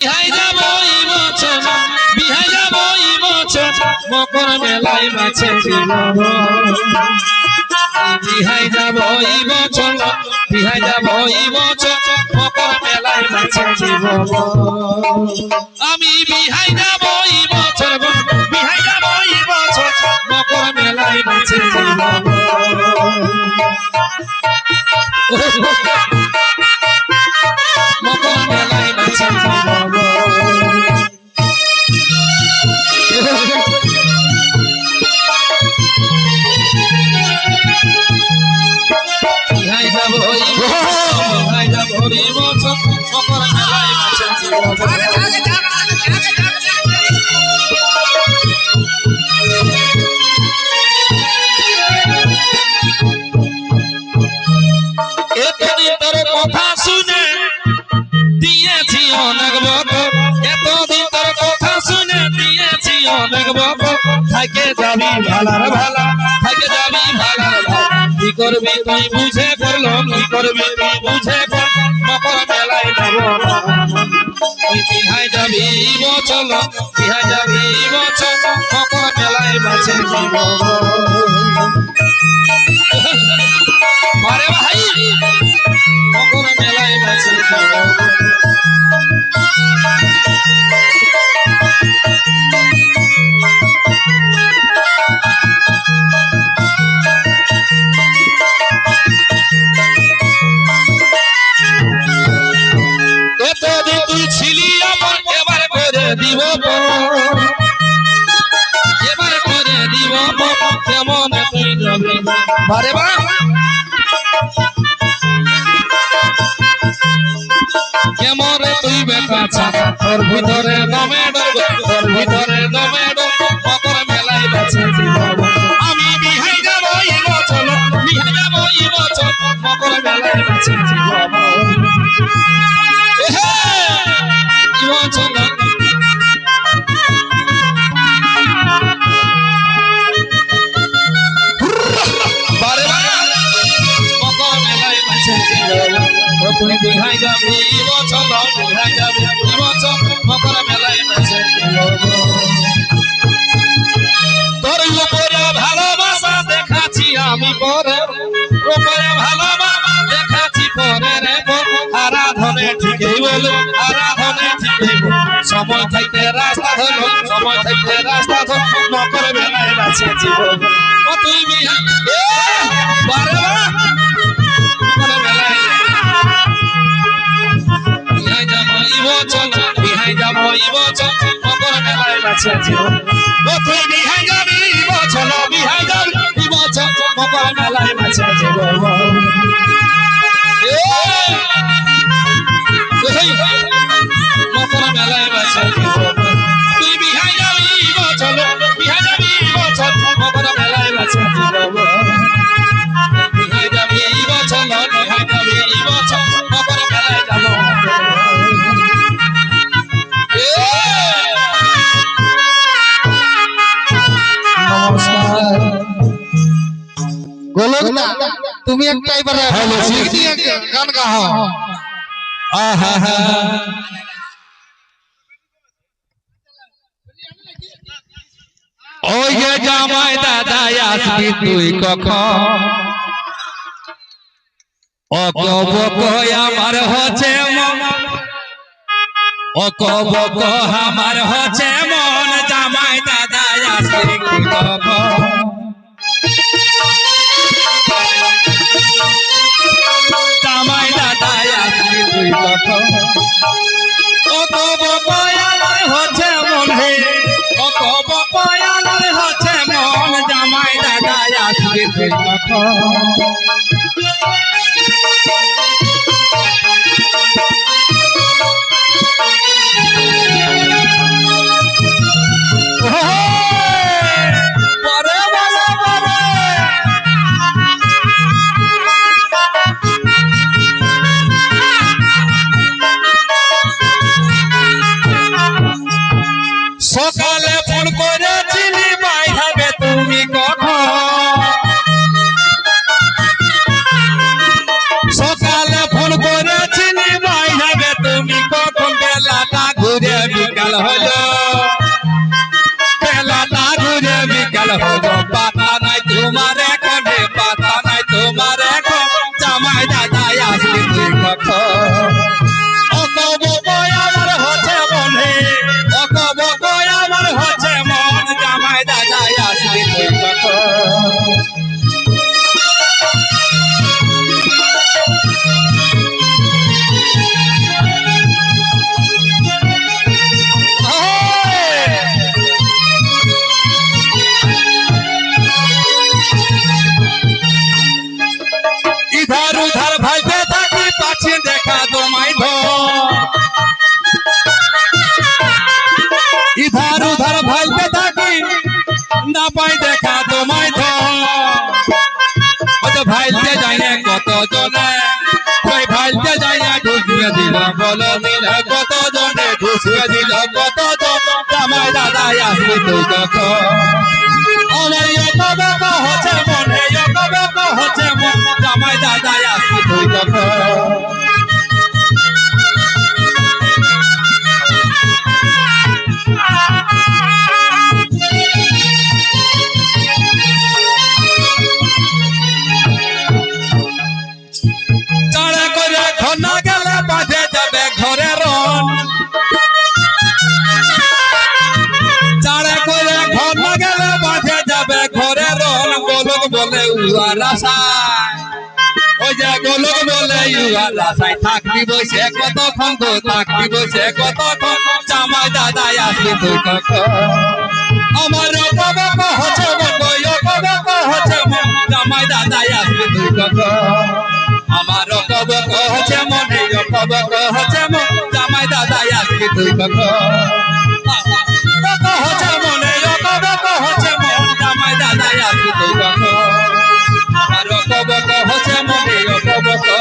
বিহাই যাব বছর বিহাই যাব বছর মকর মেলায় মাছে বিহাই যাব বছর বিহাই যাব বছর মকর মেলায় মাছে আমি বিহাই যাব বছর বিহাই যাব বছর মকর মেলায় মাছে কথা শুনে দিয়েছি অনেক বকর এতদিন তোর কথা শুনে দিয়েছি অনেক বকর থাকে যাবি ভালার ভালা, থাকে যাবি ভালার ভালা। কি করবি তুই বুঝে করল কি করবি তুই বুঝে কর। মকর মেলায় যাব বিহাই যাবি বচল বিহাই যাবি বচল মকর মেলায় বাঁচে জীবন। আরে ভাই। দিব পর। এবার করে দিব পর। কেমন তুই যাবি বারে বা কেমন তুই বেটা তোর ভিতরে দমে তোর ভিতরে দেখাচ্ছি আমি পরে উপরে ভালোবাসা দেখাচ্ছি পরে রে পর। আরাধনে ঠিকই বলো রাস্তা রাস্তা বেলায় বা বেলায় বিহাই যাব ইব চল বিহাই মকর মেলায় বাঁচে জীবন। বিহাই যাবি Kwa na gonna cha je go. Yeah. গোলক না তুমি একটা এবারে হ্যাঁ, বলছি। দিয়ে গান গাও আহা হা ওই যে জামাই দাদা আসবি তুই কখন অকবক আমার হচ্ছে মন অকবক আমার হচ্ছে মন জামাই দাদা আসবি তুই কখন তুই কখন অকবক আমার হচ্ছে মন হে অকবক আমার হচ্ছে মন জামাই দাদা আসবি তুই হলো না পাই দেখা তোমায় ধর কত ভাইতে যাইয়ে কত জনে ওই ভাইতে যাইয়ে ঢুকিয়ে দিল বল দিল কত জনে ঢুকিয়ে দিল কত জন জামাই দাদা আসবি তুই কখন আমার ইয়কবেক হচ্ছে মনে ইয়কবেক হচ্ছে মন, জামাই দাদা আসবি তুই কখন আশায় ওই যে গোলক বলে উয়ার আশায় থাকবি বসে কতক্ষণ তো থাকবি বসে কতক্ষণ? জামাই দাদা আসবি তুই কখন আমার অপবক হচ্ছে অপবক হচ্ছে জামাই দাদা আসবি তুই কখন আমার অপবক হচ্ছে মনে অপবক হচ্ছে জামাই দাদা আসবি তুই কখন হচ্ছে মনে অপবক হচ্ছে জামাই দাদা আসবি তুই কখন Negócio, negócio, negócio, negócio,